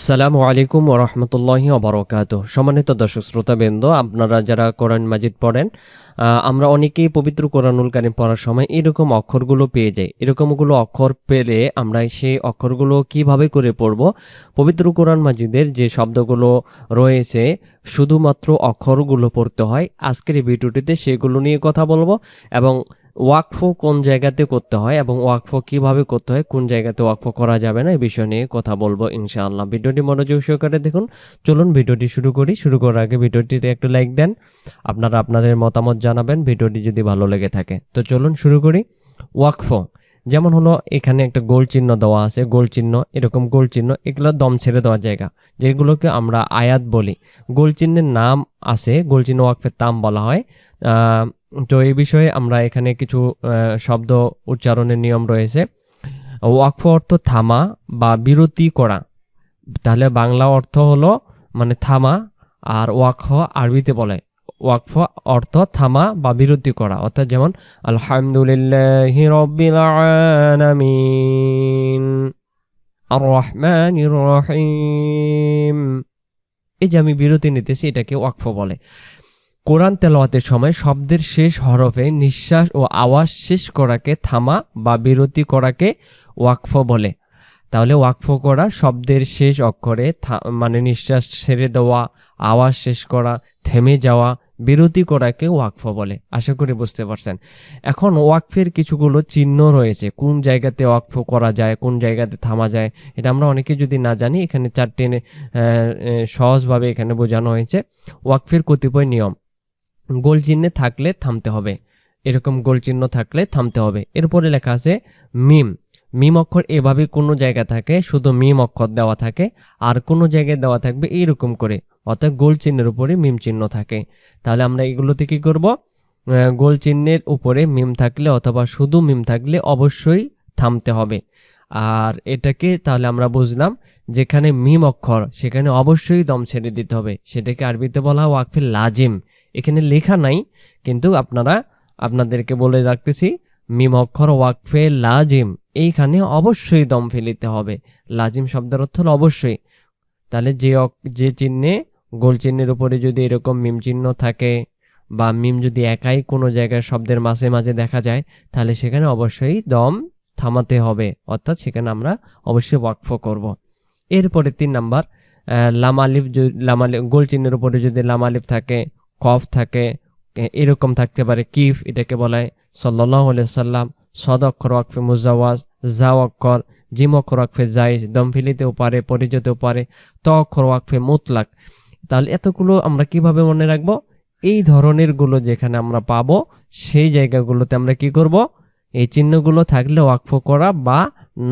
আসসালামু আলাইকুম ওরহমতুল্লাহি অবরকাত সম্মানিত দর্শক শ্রোতাবৃন্দ, আপনারা যারা কোরআন মাজিদ পড়েন আমরা অনেকেই পবিত্র কোরআনুল কারিম পড়ার সময় এরকম অক্ষরগুলো পেয়ে যাই। এরকমগুলো অক্ষর পেলে আমরা সেই অক্ষরগুলো কীভাবে করে পড়ব? পবিত্র কোরআন মাজিদের যে শব্দগুলো রয়েছে, শুধুমাত্র অক্ষরগুলো পড়তে হয়। আজকের এই ভিডিওটিতে সেগুলো নিয়ে কথা বলব এবং ওয়াকফ কোন জায়গাতে করতে হয় এবং ওয়াকফ কীভাবে করতে হয়, কোন জায়গাতে ওয়াকফ করা যাবে না এই বিষয় নিয়ে কথা বলব ইনশাআল্লাহ। ভিডিওটি মনোযোগ সহকারে দেখুন। চলুন ভিডিওটি শুরু করি। শুরু করার আগে ভিডিওটিতে একটু লাইক দেন। আপনারা আপনাদের মতামত জানাবেন, ভিডিওটি যদি ভালো লেগে থাকে। তো চলুন শুরু করি। ওয়াকফ, যেমন হলো এখানে একটা গোল চিহ্ন দেওয়া আছে, গোল চিহ্ন, এরকম গোল চিহ্ন, এগুলো দম ছেড়ে দেওয়ার জায়গা। যেগুলোকে আমরা আয়াত বলি। গোল চিহ্নের নাম আছে, গোল চিহ্ন ওয়াকফের তাম বলা হয়। তো এই বিষয়ে আমরা এখানে কিছু শব্দ উচ্চারণের নিয়ম রয়েছে। ওয়াকফ অর্থ থামা বা বিরতি করা। তাহলে বাংলা অর্থ হলো মানে থামা আর ওয়াকফ আরবিতে বলে। ওয়াকফ অর্থ থামা বা বিরতি করা। অর্থাৎ যেমন, আলহামদুলিল্লাহ রহমানির রহিম। এই যে আমি বিরতি নিতেছি, এটাকে ওয়াকফ বলে। কোরআন তেলাওয়াতের সময় শব্দের শেষ হরফে নিঃশ্বাস ও আওয়াজ শেষ করাকে থামা বা বিরতি করাকে ওয়াকফ বলে। তাহলে ওয়াকফ করা শব্দের শেষ অক্ষরে মানে নিঃশ্বাস ছেড়ে দেওয়া, আওয়াজ শেষ করা, থেমে যাওয়া, বিরতি করাকে ওয়াকফ বলে। আশা করি বুঝতে পারছেন। এখন ওয়াকফের কিছুগুলো চিহ্ন রয়েছে। কোন জায়গাতে ওয়াকফ করা যায়, কোন জায়গাতে থামা যায়, এটা আমরা অনেকে যদি না জানি, এখানে চারটে সহজভাবে এখানে বোঝানো হয়েছে। ওয়াকফের কতিপয় নিয়ম। গোল চিহ্নে থাকলে থামতে হবে। এরকম গোল চিহ্ন থাকলে থামতে হবে। এরপরে লেখা আছে মিম। মিম অক্ষর এভাবে কোনো জায়গা থাকে, শুধু মিম অক্ষর দেওয়া থাকে, আর কোনো জায়গায় দেওয়া থাকবে এইরকম করে। অর্থাৎ গোল চিহ্নের উপরে মিম চিহ্ন থাকে। তাহলে আমরা এগুলোতে কি করব? গোল চিহ্নের উপরে মিম থাকলে অথবা শুধু মিম থাকলে অবশ্যই থামতে হবে। আর এটাকে তাহলে আমরা বুঝলাম, যেখানে মিম অক্ষর, সেখানে অবশ্যই দম ছেড়ে দিতে হবে। সেটাকে আরবিতে বলা হয় ওয়াকফে লাজিম। এখানে লেখা নাই কিন্তু আপনারা আপনাদেরকে বলে রাখতেছি মিম অক্ষর ওয়াকফে লাজিম এইখানে অবশ্যই দম ফেলিতে হবে। লাজিম শব্দের অর্থ অবশ্যই। তাহলে যে যে চিহ্নে গোল চিহ্নের উপরে যদি এরকম মিম চিহ্ন থাকে বা মিম যদি একাই কোনো জায়গায় শব্দের মাঝে মাঝে দেখা যায় তাহলে সেখানে অবশ্যই দম থামাতে হবে। অর্থাৎ সেখানে আমরা অবশ্যই ওয়াকফ করব। এরপরে তিন নাম্বার আহ, লাম আলিফ যদি লাম আলিফ গোল চিহ্নের উপরে যদি লাম আলিফ থাকে কফ থাকে এরকম থাকতে পারে। কিফ এটাকে বলা সাল্লাহ সাল্লাম সদ অক্ষর ওয়াকফে মুজাওয়াজ জা অক্ষর জিম অক্ষর ওয়াকফে জাই দম ফেলিতেও পারে পরে যেতেও পারে ত অক্ষর ওয়াকফে মুতলাক। তাহলে এতগুলো আমরা কীভাবে মনে রাখব? এই ধরনেরগুলো যেখানে আমরা পাবো, সেই জায়গাগুলোতে আমরা কি করব? এই চিহ্নগুলো থাকলে ওয়াকফ করা বা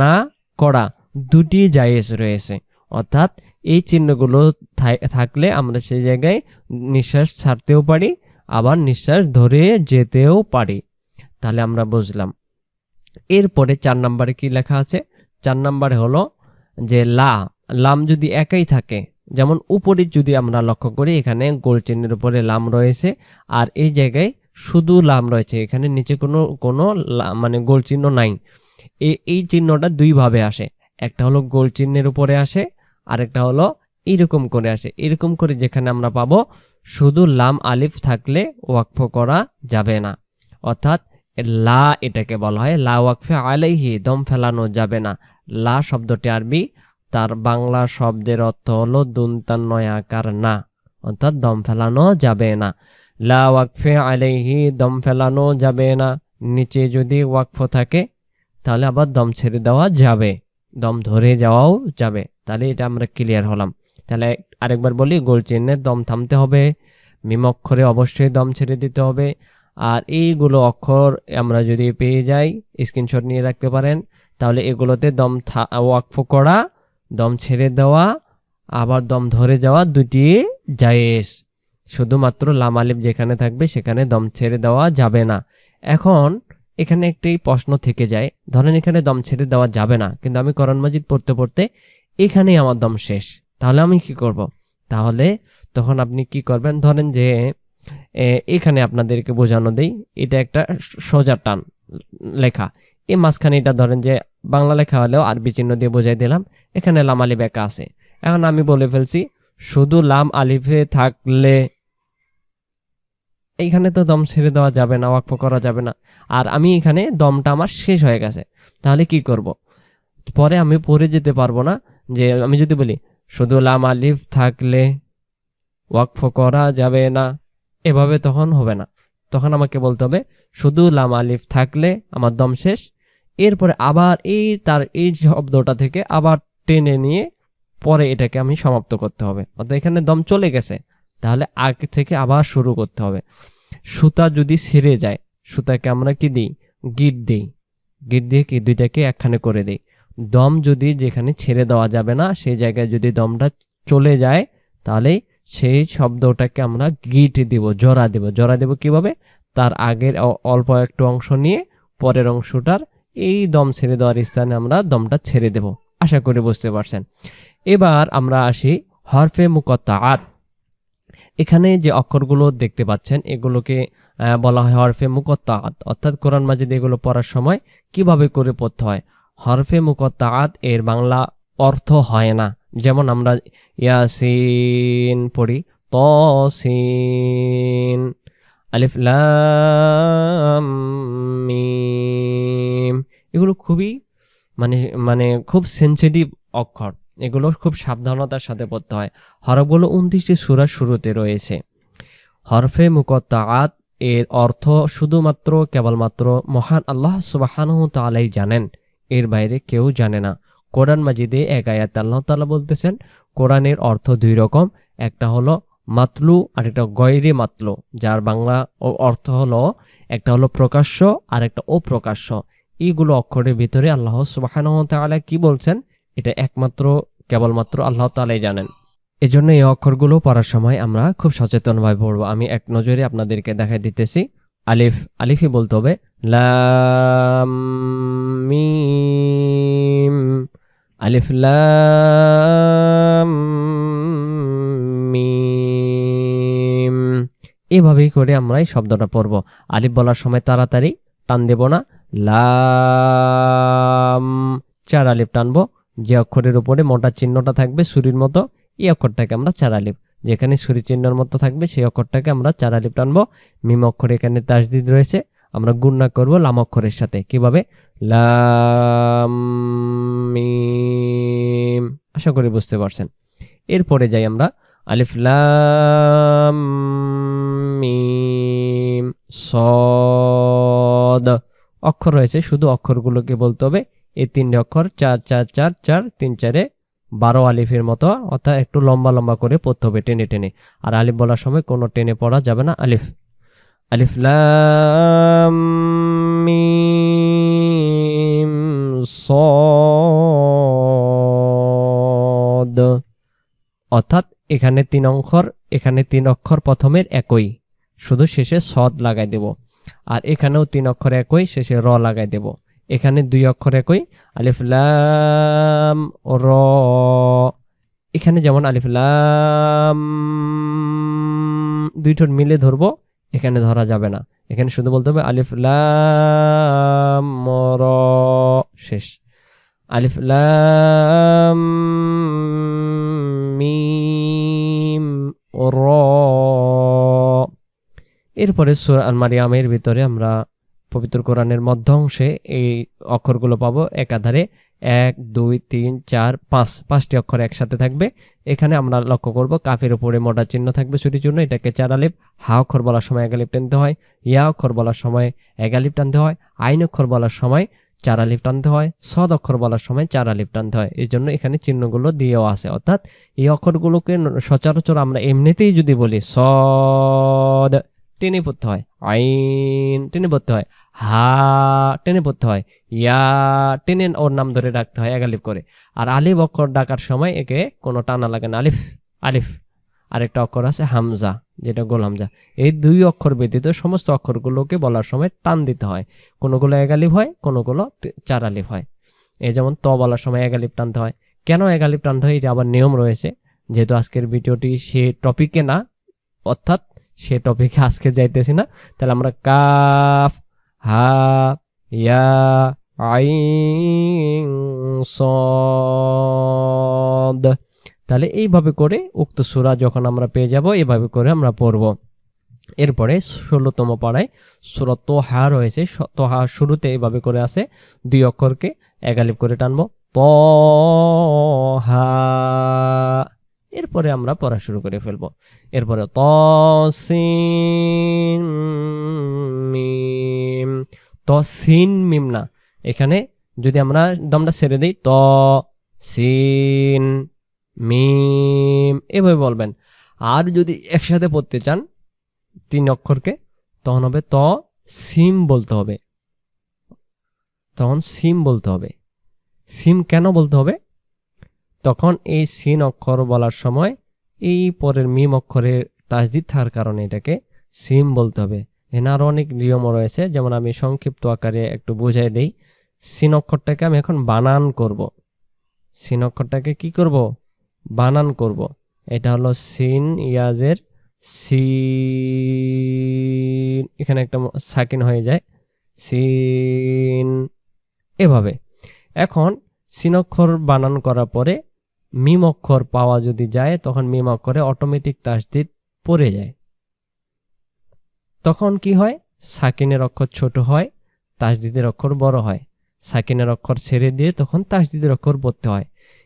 না করা দুটি জায়েজ রয়েছে। অর্থাৎ এই চিহ্নগুলো থাকলে আমরা সেই জায়গায় নিঃশ্বাস ছাড়তেও পারি, আবার নিঃশ্বাস ধরে যেতেও পারি। তাহলে আমরা বুঝলাম। এরপরে চার নাম্বারে কি লেখা আছে? চার নাম্বারে হলো যে লা, লাম যদি একাই থাকে, যেমন উপরে যদি আমরা লক্ষ্য করি, এখানে গোল চিহ্নের উপরে লাম রয়েছে, আর এই জায়গায় শুধু লাম রয়েছে, এখানে নিচে কোনো কোনো মানে গোল চিহ্ন নাই। এই চিহ্নটা দুইভাবে আসে। একটা হলো গোল চিহ্নের উপরে আসে আরেকটা হলো এইরকম করে আসে। এরকম করে যেখানে আমরা পাবো শুধু লাম আলিফ থাকলে ওয়াকফ করা যাবে না। অর্থাৎ লা এটাকে বলা হয়, লা ওয়াকফে আলাইহি, দম ফেলানো যাবে না। লা শব্দটি আরবি, তার বাংলা শব্দের অর্থ হলো দুন্তান্নয় আকার না। অর্থাৎ দম ফেলানো যাবে না। লা ওয়াকফে আলাইহি, দম ফেলানো যাবে না। নিচে যদি ওয়াকফ থাকে, তাহলে আবার দম ছেড়ে দেওয়া যাবে। দম ধরে যাওয়াও যাবে। তাহলে এটা আমরা ক্লিয়ার হলাম। তাহলে আরেকবার বলি গোল চিহ্নে দম থামতে হবে মিম অক্ষরে অবশ্যই দম ছেড়ে দিতে হবে। আর এইগুলো অক্ষর আমরা যদি পেয়ে যাই স্ক্রিনশট নিয়ে রাখতে পারেন, তাহলে এগুলোতে দম ওয়াকফ করা, দম ছেড়ে দেওয়া, আবার দম ধরে যাওয়া দুটি জায়েজ। শুধুমাত্র লাম আলিফ যেখানে থাকবে সেখানে দম ছেড়ে দেওয়া যাবে না। এখন এখানে একটি প্রশ্ন থেকে যায়, ধরেন এখানে দম ছেড়ে দেওয়া যাবে না, কিন্তু আমি করণ মাজিদ পড়তে পড়তে এখানেই আমার দম শেষ। তাহলে আমি কি করব? তাহলে তখন আপনি কি করবেন? ধরেন যে এখানে আপনাদেরকে বোঝানো দেই। এটা একটা সোজা টান লেখা। এই মাঝখানে এটা ধরেন যে, বাংলা লেখা হলেও আরবি চিহ্ন দিয়ে বোঝাই দিলাম। এখানে লামালি বেকা আছে। এখন আমি বলে ফেলছি, শুধু লাম, আলিফে থাকলে এইখানে তো দম ছেড়ে দেওয়া যাবে না, ওয়াকফ করা যাবে না। আর আমি এখানে দমটা আমার শেষ হয়ে গেছে। তাহলে কি করব? পরে আমি পড়ে যেতে পারব না। যে আমি যদি বলি, শুধু লাম আলিফ থাকলে ওয়াকফ করা যাবে না, এভাবে তখন হবে না। তখন আমাকে বলতে হবে, শুধু লাম আলিফ থাকলে আমার দম শেষ। এরপরে আবার এই তার এই শব্দটা থেকে আবার টেনে নিয়ে পরে এটাকে আমি সমাপ্ত করতে হবে। অর্থাৎ এখানে দম চলে গেছে। তাহলে আগে থেকে আবার শুরু করতে হবে। সুতা যদি ছিঁড়ে যায়, সুতাকে আমরা কি দিই? গিট দিই। গিট দিয়ে কি? দুইটাকে একখানে করে দিই। দম যদি যেখানে ছেড়ে দেওয়া যাবে না, সেই জায়গায় যদি দমটা চলে যায়, তাহলে সেই শব্দটাকে আমরা গিট দিব জোড়া দিব। জোড়া দেব কীভাবে? তার আগের অল্প একটু অংশ নিয়ে পরের অংশটার এই দম ছেড়ে দেওয়ার স্থানে আমরা দমটা ছেড়ে দেব। আশা করি বুঝতে পারছেন। এবার আমরা আসি হরফে মুকত্তাআত। এখানে যে অক্ষরগুলো দেখতে পাচ্ছেন, এগুলোকে বলা হয় হরফে মুকত্তাআত। অর্থাৎ কোরআন মাজিদ এগুলো পড়ার সময় কীভাবে করে পড়তে হয়? হরফে মুকত্তাআত এর বাংলা অর্থ হয় না। যেমন আমরা ইয়াসিন পড়ি, তসিন, আলিফ লাম, মিম। এগুলো খুবই মানে মানে খুব সেন্সিটিভ অক্ষর। এগুলো খুব সাবধানতার সাথে পড়তে হয়। হরফগুলো উনত্রিশটি সুরার শুরুতে রয়েছে। হরফে মুকত্তাআত এর অর্থ শুধুমাত্র, কেবলমাত্র মহান আল্লাহ সুবাহানহ তালাই জানেন। এর বাইরে কেউ জানে না। কোরআন মাজিদে এক আয়াত আল্লাহ তাআলা বলতেছেন, কোরআনের অর্থ দুই রকম, একটা হলো মাতলু আর একটা গয়রে মাতলু, যার বাংলা অর্থ হলো একটা হলো প্রকাশ্য আর একটা অপ্রকাশ্য। এইগুলো অক্ষরের ভিতরে আল্লাহ সুবাহানহ তাআলা কি বলছেন, এটা একমাত্র, কেবলমাত্র আল্লাহ তালাই জানেন। এজন্য এই অক্ষরগুলো পড়ার সময় আমরা খুব সচেতনভাবে পড়ব। আমি এক নজরে আপনাদেরকে দেখাই দিতেছি। আলিফ, আলিফই বলতে হবে। লাম আলিফ, লাম, মিম। এভাবেই করে আমরা এই শব্দটা পড়ব। আলিফ বলার সময় তাড়াতাড়ি টান দেব না। লাম, চার আলিফ টানবো। যে অক্ষরের উপরে মোটা চিহ্নটা থাকবে সুরির মতো, এই অক্ষরটাকে আমরা চার আলিফ যেখানে চিহ্নের মতো থাকবে সেই অক্ষরটাকে আমরা চার আলিফ টানবো মিম অক্ষর এখানে তাসদিদ রয়েছে। আমরা গুণনা করব লাম অক্ষরের সাথে। কীভাবে? লাম আশা করি বুঝতে পারছেন। এরপরে যাই আমরা। আলিফ, লাম, মিম, সদ। অক্ষর রয়েছে। শুধু অক্ষরগুলোকে বলতে হবে। এই তিনটে অক্ষর, চার চার চার চার, তিন, চারে বারো আলিফের মতো, অর্থাৎ একটু লম্বা লম্বা করে পড়তে হবে টেনে টেনে। আর আলিফ বলার সময় কোনো টেনে পড়া যাবে না, আলিফ। আলিফ সদ। অর্থাৎ এখানে তিন অক্ষর, এখানে তিন অক্ষর প্রথমের একই। শুধু শেষে সদ লাগাই দেব। আর এখানেও তিন অক্ষর একই, শেষে র লাগাই দেব। এখানে দুই অক্ষর একই, আলিফ লাম, র। এখানে যেমন আলিফ লাম দুই ঠোঁট মিলে ধরবো, এখানে ধরা যাবে না। এখানে শুধু বলতে হবে আলিফ লাম র, শেষ। আলিফ লাম, মিম, র। এরপরে সূরা আল মারিয়ামের ভিতরে আমরা পবিত্র কোরআনের মধ্য অংশে এই অক্ষরগুলো পাবো একাধারে এক, দুই, তিন, চার, পাঁচ। পাঁচটি অক্ষর একসাথে থাকবে। এখানে আমরা লক্ষ্য করব কাফের উপরে মোটা চিহ্ন থাকবে ছুটি চিহ্ন এটাকে চার আলিফ, হা অক্ষর বলার সময় এক আলিফ টানতে হয়, ইয়া অক্ষর বলার সময় এক আলিফ টানতে হয়, আইন অক্ষর বলার সময় চার আলিফ টানতে হয়, সদ অক্ষর বলার সময় চার আলিফ টানতে হয়। এই জন্য এখানে চিহ্নগুলো দিয়েও আছে। অর্থাৎ এই অক্ষরগুলোকে সচরাচর আমরা এমনিতেই যদি বলি সদ টেনে পড়তে হয়। আইন, টেনে পড়তে হয়। হা, টেনে পড়তে হয়। ইয়া, টেনে ওর নাম ধরে রাখতে হয় একালিফ করে। আর আলিফ অক্ষর ডাকার সময় একে কোনো টানা লাগে না। আলিফ আলিফ। আরেকটা অক্ষর আছে হামজা, যেটা গোল হামজা। এই দুই অক্ষর ব্যতীত সমস্ত অক্ষরগুলোকে বলার সময় টান দিতে হয়। কোনোগুলো একালিফ হয়, কোনোগুলো চার আলিফ হয়। এই যেমন ত বলার সময় একালিফ টানতে হয়। কেন একালিফ টানতে হয়? এটা আবার নিয়ম রয়েছে। যেহেতু আজকের ভিডিওটি সে টপিকে না, অর্থাৎ সে টপিকে আজকে যাইতেছি না। তাহলে আমরা কাফ, হা, ইয়া, আইন, সদ। তাহলে এইভাবে করে উক্ত সুরা যখন আমরা পেয়ে যাব এইভাবে করে আমরা পড়ব। এরপরে ষোলোতম পাড়ায় সুরা তোহা রয়েছে। তোহা শুরুতে এইভাবে করে আছে, দুই অক্ষরকে একালিপ করে টানবো। তহা। এরপরে আমরা পড়া শুরু করে ফেলব। এরপরে তসিন মিম। তসিন মিম না। এখানে যদি আমরা দমটা ছেড়ে দিই ত সিন মিম, এভাবে বলবেন। আর যদি একসাথে পড়তে চান তিন অক্ষরকে, তখন হবে ত সিম বলতে হবে। তখন সিম বলতে হবে। সিম কেন বলতে হবে? তখন এই সিন অক্ষর বলার সময় এই পরের মিম অক্ষরের তাজদিদ থাকার কারণে এটাকে সিম বলতে হবে। এখানে আরও অনেক নিয়মও রয়েছে, যেমন আমি সংক্ষিপ্ত আকারে একটু বুঝাই দেই। সিন অক্ষরটাকে আমি এখন বানান করব। সিন অক্ষরটাকে কি করব? বানান করব। এটা হলো সিন ইয়াজের সিন, এখানে একটা সাকিন হয়ে যায়। সিন, এভাবে। এখন সিন অক্ষর বানান করার পরে মিম অক্ষর পাওয়া যদি যায়, তখন মিম অক্ষরে অটোমেটিক তাসদিদ পড়ে যায়। তখন কি হয়? সাকিনের অক্ষর ছোট হয়, তাসদিদের অক্ষর বড় হয়। সাকিনের অক্ষর ছেড়ে দিয়ে তখন তাসদিদের অক্ষর পড়তে হয়।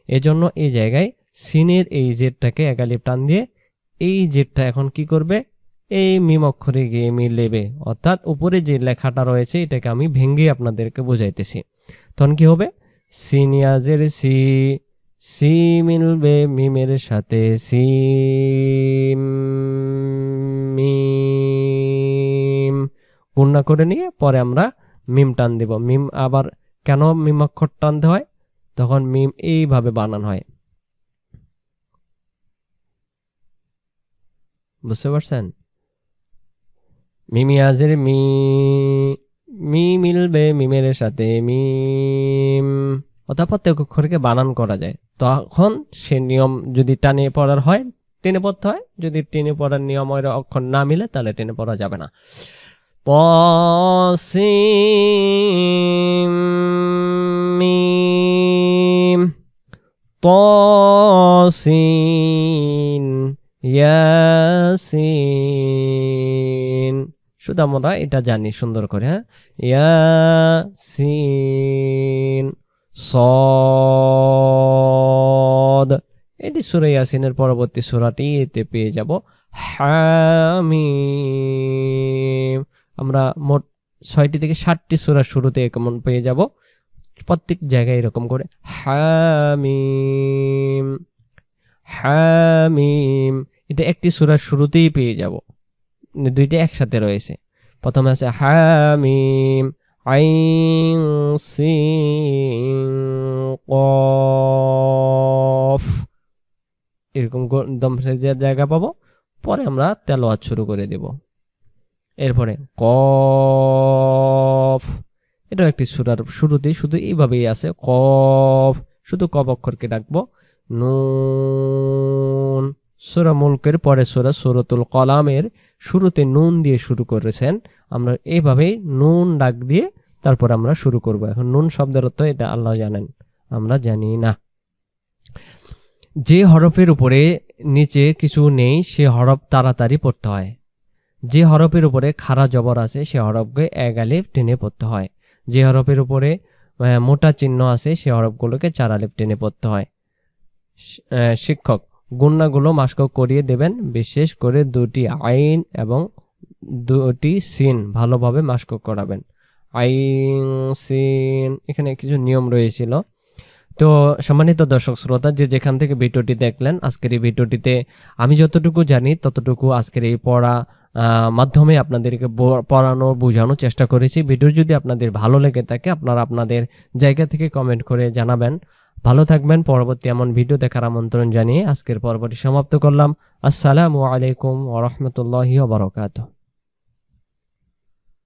এজন্য এই জায়গায় সিনের এই জেডটাকে একালিপ টান দিয়ে এই জেডটা এখন কি করবে? এই মিম অক্ষরে গিয়ে মিলেবে। অর্থাৎ উপরে যে লেখাটা রয়েছে, এটাকে আমি ভেঙ্গে আপনাদেরকে বোঝাইতেছি। তখন কি হবে? সিনিয়াজের সি সি মিলবে মিমের সাথে সি মিম। গুণনা করে নিয়ে পরে আমরা মিম টান দিব। মিম আবার কেন মিম অক্ষর টানতে হয়? তখন মিম এইভাবে বানান হয়। বুঝতে পারছেন? মিমিয়াজের মি মি মিলবে মিমের সাথে, মিম। অর্থাৎ প্রত্যেক অক্ষরকে বানান করা যায় তখন সে নিয়ম যদি টানে পড়ার হয় টেনে পড়তে হয় যদি টেনে পড়ার নিয়ম ওই অক্ষর না মিলে তাহলে টেনে পড়া যাবে না طاسيم ميم طاسين ইয়াসিন শুধু আমরা এটা জানি সুন্দর করে হ্যাঁ ইয়াসিন সদ। এটি সুরা ইয়াসিনের পরবর্তী সুরাটি এতে পেয়ে যাব। হামিম। আমরা মোট ছয়টি থেকে ষাটটি সুরা শুরুতে কেমন পেয়ে যাব? প্রত্যেক জায়গায় এরকম করে। হামিম। হামিম। এটা একটি সুরার শুরুতেই পেয়ে যাব। দুইটা একসাথে রয়েছে। প্রথমে আছে হামিম। আইন কফ এরকম দম জায়গা পাবো, পরে আমরা তেলোয়াত শুরু করে দেব। এরপরে কফ। এটাও একটি সুরার শুরুতেই শুধু এইভাবেই আছে, কফ। শুধু কফ অক্ষরকে ডাকবো। নুন। সুরা মুলকের পরে সুরা সুরতুল কলামের শুরুতে নুন দিয়ে শুরু করেছেন। আমরা এইভাবেই নুন ডাক দিয়ে তারপর আমরা শুরু করব। এখন নুন শব্দের অর্থ এটা আল্লাহ জানেন, আমরা জানি না। যে হরফের উপরে নিচে কিছু নেই, সে হরফ তাড়াতাড়ি পড়তে হয়। যে হরফের উপরে খাড়া জবর আছে, সে হরফকে এক আলিফ টেনে পড়তে হয়। যে হরফের উপরে মোটা চিহ্ন আছে, সে হরফগুলোকে চার আলিফ টেনে পড়তে হয়। শিক্ষক গুণনাগুলো মাস্ক করিয়ে দেবেন, বিশেষ করে দুটি আইন এবং দুটি সিন ভালোভাবে মাস্ক করাবেন। আইন, সিন, এখানে কিছু নিয়ম রয়েছিল। তো সম্মানিত দর্শক শ্রোতা, যে যেখান থেকে ভিডিওটি দেখলেন, আজকের এই ভিডিওটিতে আমি যতটুকু জানি, ততটুকু আজকের এই পড়া মাধ্যমে আপনাদেরকে পড়ানো, বোঝানোর চেষ্টা করেছি। ভিডিও যদি আপনাদের ভালো লেগে থাকে, আপনারা আপনাদের জায়গা থেকে কমেন্ট করে জানাবেন। ভালো থাকবেন, পরবর্তী এমন ভিডিও দেখার আমন্ত্রণ জানিয়ে আজকের পর্বটি সমাপ্ত করলাম। আসসালামু আলাইকুম ওরহমতুল্লাহি বারকাতুহ।